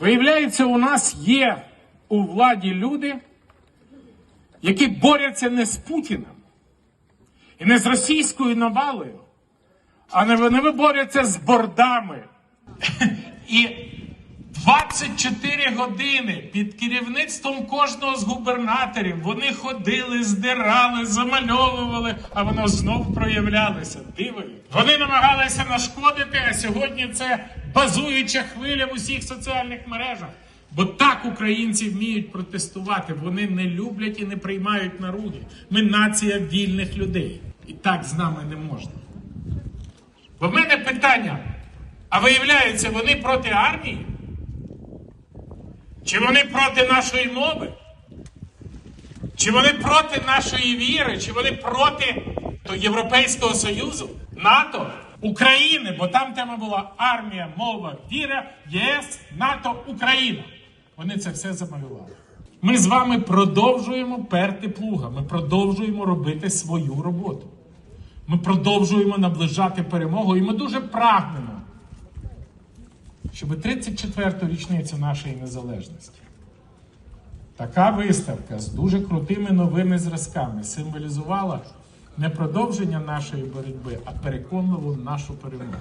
Виявляється, у нас є у владі люди, які борються не з Путіним і не з російською навалою, а не вони борються з бордами. І 24 години під керівництвом кожного з губернаторів вони ходили, здирали, замальовували, а воно знов проявлялося. Дивою. Вони намагалися нашкодити, а сьогодні це базуюча хвиля в усіх соціальних мережах. Бо так українці вміють протестувати. Вони не люблять і не приймають наруги. Ми нація вільних людей. І так з нами не можна. Бо в мене питання: а виявляється, вони проти армії? Чи вони проти нашої мови? Чи вони проти нашої віри? Чи вони проти то, Європейського Союзу, НАТО, України? Бо там тема була армія, мова, віра, ЄС, НАТО, Україна. Вони це все замалювали. Ми з вами продовжуємо перти плуга. Ми продовжуємо робити свою роботу. Ми продовжуємо наближати перемогу, і ми дуже прагнемо, щоб 34-ту річницю нашої незалежності така виставка з дуже крутими новими зразками символізувала не продовження нашої боротьби, а переконливу нашу перемогу.